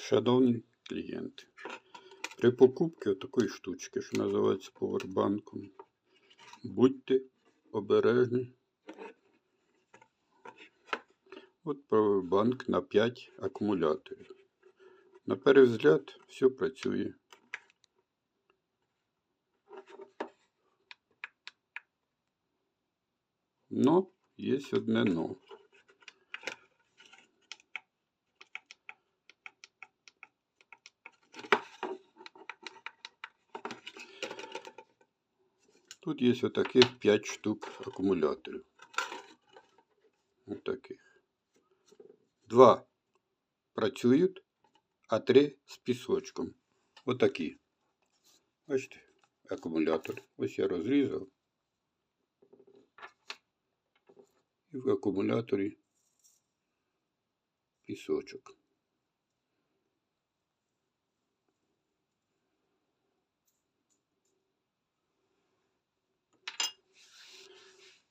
Шановні клієнти, при покупці такої штучки, що називається повербанком, будьте обережні. От повербанк на 5 акумуляторів. На перевзгляд все працює. Но є одне но. Тут є отаких 5 штук акумуляторів. Отаких. Два працюють, а три з пісочком. Отакі. Бачите, акумулятор. Ось я розрізав. І в акумуляторі пісочок.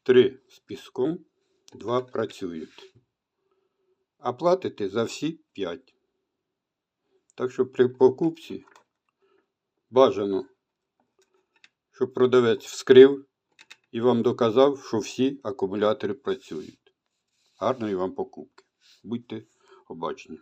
Три з піском, два працюють. А платите за всі п'ять. Так що при покупці бажано, щоб продавець вскрив і вам доказав, що всі акумулятори працюють. Гарної вам покупки. Будьте обачні.